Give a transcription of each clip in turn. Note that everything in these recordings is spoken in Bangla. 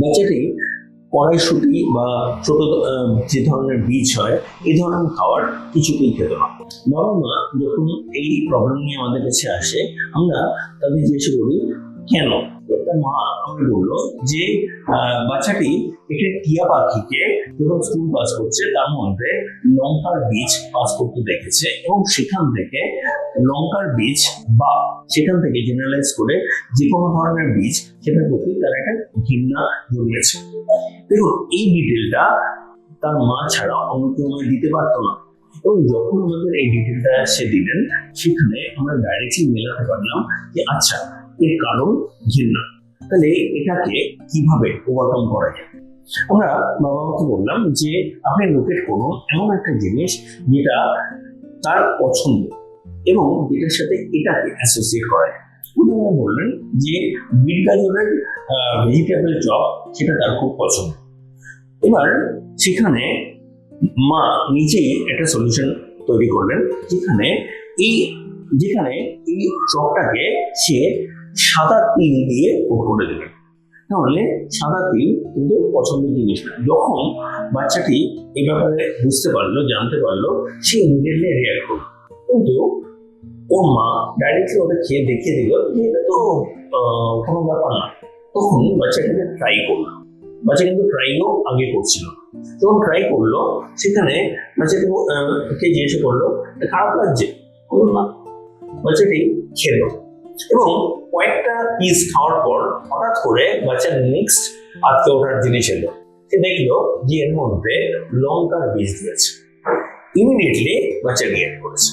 বাচ্চাটি কড়াইশুটি বা ছোট যে ধরনের বীজ হয়, এই ধরনের খাবার কিছুতেই খেত না বাবা মা যখন এই প্রবলেম নিয়ে আমাদের কাছে আসে, আমরা তাদের জিজ্ঞেস করি, কেন? মা আমাকে বলল যে বাচ্চাটি একটি টিয়া পাখিকে যখন স্কুল পাস করছে, তার মধ্যে লঙ্কার বীজ পাস করতে দেখেছে এবং সেখান থেকে লঙ্কার বীজ বা সেখান থেকে জেনারেলাইজ করে যে কোনো ধরনের বীজ সেটার প্রতি তার একটা ঘৃণা জন্মেছে। দেখুন, এই ডিটেলটা তার মা ছাড়া অন্য কেউ দিতে পারতো না। এবং যখন আমাদের এই ডিটেলটা সে দিলেন, সেখানে আমরা ডাইরেক্টলি মেলাতে পারলাম যে আচ্ছা এর কারণ ঘৃণা। তাহলে এটাকে কীভাবে ওভারকাম করা যায়? আমরা বাবা মাকে বললাম যে, আপনি লোকেট করুন এমন একটা জিনিস যেটা তার পছন্দ এবং যেটার সাথে এটাকে অ্যাসোসিয়েট করা। যায় উদাহরণ বললেন যে বিট ভেজিটেবল চপ সেটা তার খুব পছন্দ। এবার সেখানে মা নিজেই একটা সলিউশন তৈরি করলেন, যেখানে এই যেখানে এই চপটাকে সে সাদা তিল দিয়ে করে দেবেন তাহলে সাদা তিল কিন্তু পছন্দের জিনিস না। যখন বাচ্চাটি এই ব্যাপারে বুঝতে পারল, জানতে পারল, সে ইমিডিয়েটলি রিয়াক্ট করল। কিন্তু ওর মা ডাইরেক্টলি ওটা খেয়ে দেখিয়ে দিল যে এটা তো কোনো ব্যাপার না। তখন বাচ্চাটাকে ট্রাই করল। বাচ্চা কিন্তু ট্রাইও আগে করছিল যখন ট্রাই করল, সেখানে বাচ্চাকে জিজ্ঞেস করল খারাপ লাগছে? বাচ্চাটি খেলো। এবং কয়েকটা পিস খাওয়ার পর হঠাৎ করে বাচ্চার নেক্সট আটকে ওঠার জিনিস এলো। সে দেখল যে এর মধ্যে লঙ্কার বীজ দিয়েছে। ইমিডিয়েটলি বাচ্চা রিয়াক্ট করেছে।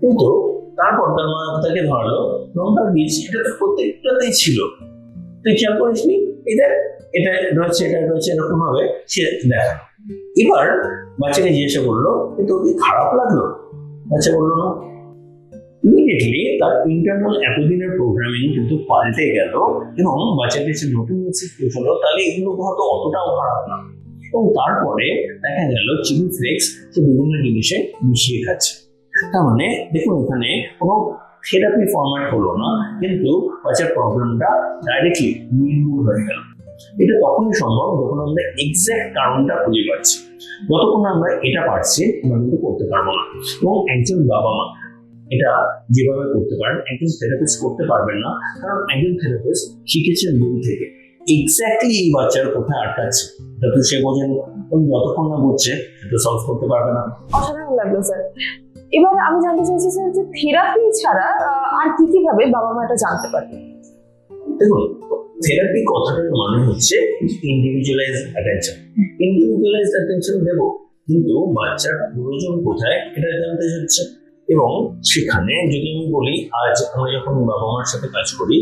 কিন্তু তারপর তার মা তাকে ধরালো, লঙ্কার বীজ এটা তো প্রত্যেকটাতেই ছিল। তুই খেয়াল করিসনি এটা এটা রয়েছে এটা রয়েছে, এরকম ভাবে সে দেখা এবার বাচ্চাকে জিজ্ঞাসা করল কিন্তু খারাপ লাগল? বাচ্চা বলল, না। ইমিডিয়েটলি তার ইন্টারনাল এতদিনের প্রোগ্রামিং কিন্তু পাল্টে গেল এবং বাচ্চাটি সে নতুন মেসেজ হলো, তাহলে এগুলো হয়তো অতটাও খারাপ না এবং তারপরে দেখা গেল চিলি ফ্লেক্স সে বিভিন্ন জিনিসে মিশিয়ে খাচ্ছে। তার মানে দেখুন এখানে কোনো থেরাপি ফরম্যাট হলো না, কিন্তু বাচ্চার প্রবলেমটা ডাইরেক্টলি নির্মূল হয়ে গেল। এটা তখনই সম্ভব যখন আমরা এক্সাক্ট কারণটা খুঁজে পাচ্ছি। যতক্ষণ আমরা এটা পারছি, আমরা কিন্তু করতে পারব না। এবং একজন বাবা মা এটা যেভাবে করতে পারেন একজন থেরাপিস্ট করতে পারবেন না কারণ একজন থেরাপিস্ট শিখেছেন বই থেকে। এক্স্যাক্টলি এই বাচ্চার কোথায় আটকাচ্ছে? যাতে সে বোঝেন। যতক্ষণ না বুঝছে সেটা সলভ করতে পারবে না। অসাধারণ লাগল স্যার এবার আমি জানতে চাইছি স্যার যে থেরাপি ছাড়া আর কি কি ভাবে বাবা মা এটা জানতে পারবে? দেখুন থেরাপি কথাটার মানে হচ্ছে ইন্ডিভিজুয়ালাইজ অ্যাটেনশন ইন্ডিভিজুয়ালাইজ অ্যাটেনশন দেব কিন্তু বাচ্চার প্রয়োজন কোথায় এটা জানতে হচ্ছে এবং সেখানে যদি আমি বলি, আজ আমরা যখন বাবা মার সাথে কাজ করি,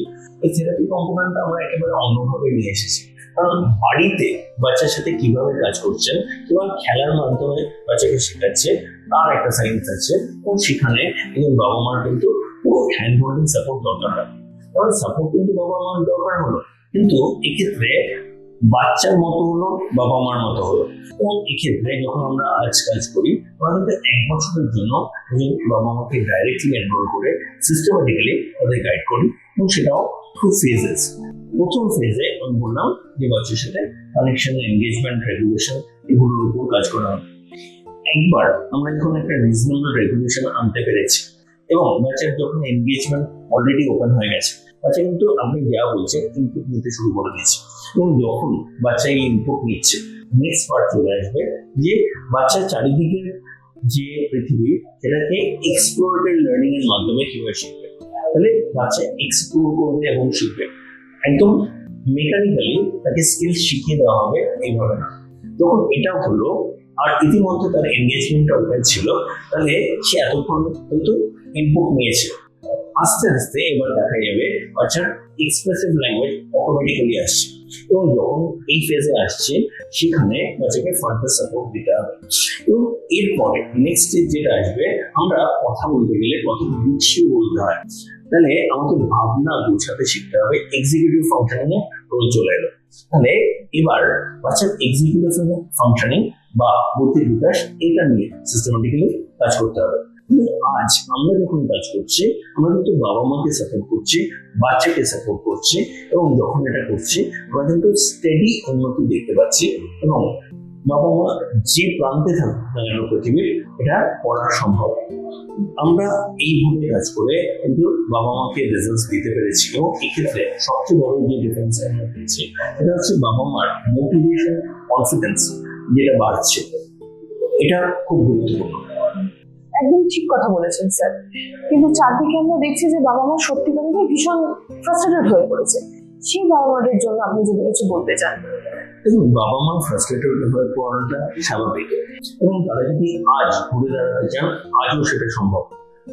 এই থেরাপি কম্পোনেন্টটা আমরা একেবারে অন্যভাবে নিয়ে এসেছি। কারণ বাড়িতে বাচ্চার সাথে কীভাবে কাজ করছেন কিংবা খেলার মাধ্যমে বাচ্চাকে শেখাচ্ছে, তার একটা সাইন্স আছে, এবং সেখানে একজন বাবা মার কিন্তু পুরো হ্যান্ড হোল্ডিং সাপোর্ট দরকার হয়। তাহলে সাপোর্ট কিন্তু বাবা মার দরকার হলো। কিন্তু এক্ষেত্রে বাচ্চার মতো হলো বাবা মার মতো হলো। এক্ষেত্রে যখন আমরা আজ কাজ করি, আমরা কিন্তু এক বছরের জন্য বাবা মাকে ডাইরেক্টলি এনরোল করে সিস্টেমেটিক্যালি তাদের গাইড করি এবং সেটাও থ্রু ফেজেস প্রথম ফেজে আমি বললাম যে বাচ্চার সাথে কানেকশন এনগেজমেন্ট রেগুলেশন এগুলোর উপর কাজ করা। হবে একবার আমরা যখন একটা রিজনেবল রেগুলেশন আনতে পেরেছি এবং বাচ্চার যখন এনগেজমেন্ট অলরেডি ওপেন হয়ে গেছে বাচ্চা কিন্তু আপনি যা বলছেন ইনপুট নিতে শুরু করে দিয়েছে। এবং যখন বাচ্চা এই ইনপুট নিচ্ছে নেক্সট পার্ট চলে আসবে যে বাচ্চার চারিদিকের যে পৃথিবী, সেটাকে এক্সপ্লোরেটেড লার্নিং এর মাধ্যমে কীভাবে শিখবে। তাহলে বাচ্চা এক্সপ্লোর করবে এবং শিখবে। একদম মেকানিক্যালি তাকে স্কিল শিখিয়ে দেওয়া হবে এইভাবে না। যখন এটা হলো, আর ইতিমধ্যে তার এনগেজমেন্টটা ওপেন ছিল, তাহলে সে এতক্ষণ কিন্তু ইনপুট নিয়েছে। আস্তে আস্তে এবার দেখা যাবে বাচ্চার এক্সপ্রেসিভ ল্যাঙ্গুয়েজ অটোমেটিক্যালি আসছে। এবং যখন এই ফেজে আসছে, সেখানে বাচ্চাকে ফার্দার সাপোর্ট দিতে হবে। এবং এরপরে নেক্সট স্টেজ যেটা আসবে, আমরা কথা বলতে গেলে কথা গুছিয়ে বলতে হয়। তাহলে আমাকে ভাবনা গোছাতে শিখতে হবে এক্সিকিউটিভ ফাংশনিং এ রোল চলে এলো। তাহলে এবার বাচ্চার এক্সিকিউটিভ ফাংশনিং বা বুদ্ধির বিকাশ এটা নিয়ে সিস্টেমেটিক্যালি কাজ করতে হবে। কিন্তু আজ আমরা যখন কাজ করছি, আমরা কিন্তু বাবা মাকে সাপোর্ট করছি, বাচ্চাকে সাপোর্ট করছি এবং যখন এটা করছি, আমরা কিন্তু স্টেডি উন্নতি দেখতে পাচ্ছি এবং বাবা মা যে প্রান্তে থাকুক না কেন পৃথিবীর, এটা করা সম্ভব। আমরা এইভাবে কাজ করে কিন্তু বাবা মাকে রেজাল্ট দিতে পেরেছি এবং এক্ষেত্রে সবচেয়ে বড় যে ডিফারেন্স আমরা পেয়েছি, এটা হচ্ছে বাবা মার মোটিভেশন কনফিডেন্স যেটা বাড়ছে। এটা খুব গুরুত্বপূর্ণ। একদম ঠিক কথা বলেছেন স্যার কিন্তু চারদিকে আমরা দেখছি যে বাবা মা সত্যিকারেরই ভীষণ ফ্রাস্ট্রেটেড হয়ে পড়েছে। সেই বাবা মাদের জন্য আপনি যদি কিছু বলতে চান। দেখুন, বাবা মা ফ্রাস্ট্রেটেড হয়ে পড়াটা স্বাভাবিক। এবং তারা যদি আজ ঘুরে দাঁড়াতে চান, আজও সেটা সম্ভব।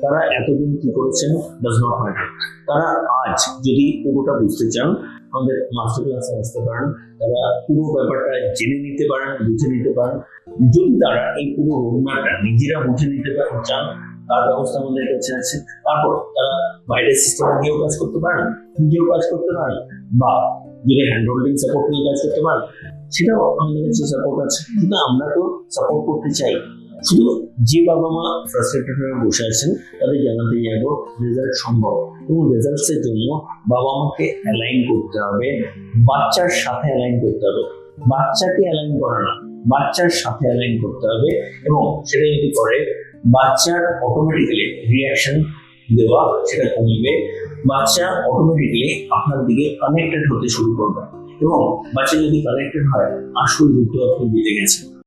তারা এতদিন কি করেছেন ডাজ নট ম্যাটার তারা আজ যদি পুরোটা বুঝতে চান আমাদের মাস্টার ক্লাসে আসতে পারেন, তারা পুরো ব্যাপারটা জেনে নিতে পারেন, বুঝে নিতে পারেন। যদি তারা এই পুরো রোডম্যাপটা নিজেরা বুঝে নিতে পারেন, চান, তার ব্যবস্থা আমাদের কাছে আছে। তারপর তারা বাইরের সিস্টেমে গিয়েও কাজ করতে পারেন, নিজেও কাজ করতে পারেন, বা যদি হ্যান্ড হোল্ডিং সাপোর্ট নিয়ে কাজ করতে পারেন, সেটাও আমাদের কাছে সাপোর্ট আছে। কিন্তু আমরা তো সাপোর্ট করতে চাই। শুধু যে বাবা মা ফ্রাস্ট্রেটেড হয়ে বসে আছেন, তাদের জানাতে যাব রেজাল্ট সম্ভব। এবং রেজাল্টসের জন্য বাবা মাকে অ্যালাইন করতে হবে। বাচ্চার সাথে অ্যালাইন করতে হবে। বাচ্চাকে অ্যালাইন করা না, বাচ্চার সাথে অ্যালাইন করতে হবে। এবং সেটা যদি করে, বাচ্চার অটোমেটিক্যালি রিয়াকশন দেওয়া সেটা কমবে। বাচ্চা অটোমেটিক্যালি আপনার দিকে কানেক্টেড হতে শুরু করবে। এবং বাচ্চা যদি কানেক্টেড হয় আসল রূপটা আপনি দিতে গেছেন।